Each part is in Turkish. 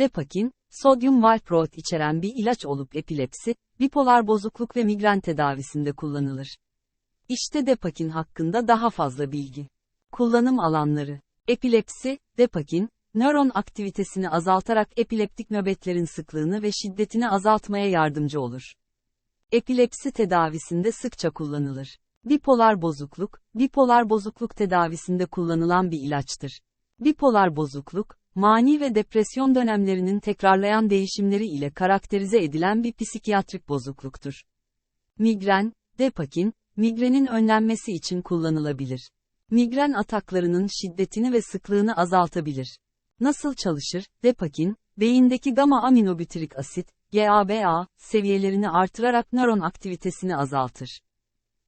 Depakin, sodyum valproat içeren bir ilaç olup epilepsi, bipolar bozukluk ve migren tedavisinde kullanılır. İşte Depakin hakkında daha fazla bilgi. Kullanım alanları. Epilepsi, Depakin, nöron aktivitesini azaltarak epileptik nöbetlerin sıklığını ve şiddetini azaltmaya yardımcı olur. Epilepsi tedavisinde sıkça kullanılır. Bipolar bozukluk, bipolar bozukluk tedavisinde kullanılan bir ilaçtır. Bipolar bozukluk, mani ve depresyon dönemlerinin tekrarlayan değişimleri ile karakterize edilen bir psikiyatrik bozukluktur. Migren, Depakin, migrenin önlenmesi için kullanılabilir. Migren ataklarının şiddetini ve sıklığını azaltabilir. Nasıl çalışır? Depakin, beyindeki gama aminobutyrik asit, GABA, seviyelerini artırarak nöron aktivitesini azaltır.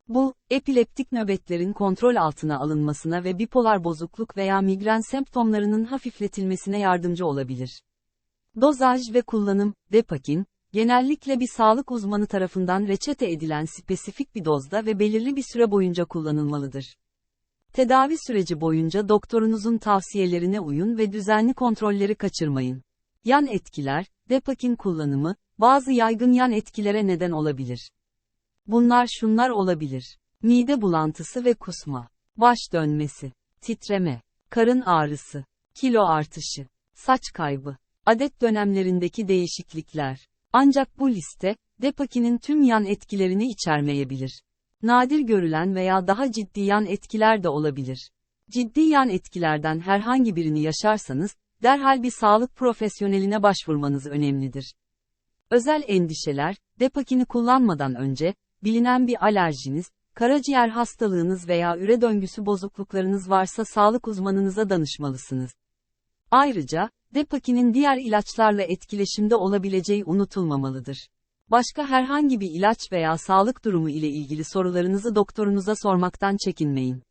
Bu, epileptik nöbetlerin kontrol altına alınmasına ve bipolar bozukluk veya migren semptomlarının hafifletilmesine yardımcı olabilir. Dozaj ve kullanım, Depakin, genellikle bir sağlık uzmanı tarafından reçete edilen spesifik bir dozda ve belirli bir süre boyunca kullanılmalıdır. Tedavi süreci boyunca doktorunuzun tavsiyelerine uyun ve düzenli kontrolleri kaçırmayın. Yan etkiler, Depakin kullanımı, bazı yaygın yan etkilere neden olabilir. Bunlar şunlar olabilir. Mide bulantısı ve kusma, baş dönmesi, titreme, karın ağrısı, kilo artışı, saç kaybı, adet dönemlerindeki değişiklikler. Ancak bu liste, Depakin'in tüm yan etkilerini içermeyebilir. Nadir görülen veya daha ciddi yan etkiler de olabilir. Ciddi yan etkilerden herhangi birini yaşarsanız, derhal bir sağlık profesyoneline başvurmanız önemlidir. Özel endişeler, Depakini kullanmadan önce, bilinen bir alerjiniz, karaciğer hastalığınız veya üre döngüsü bozukluklarınız varsa sağlık uzmanınıza danışmalısınız. Ayrıca, Depakinin diğer ilaçlarla etkileşimde olabileceği unutulmamalıdır. Başka herhangi bir ilaç veya sağlık durumu ile ilgili sorularınızı doktorunuza sormaktan çekinmeyin.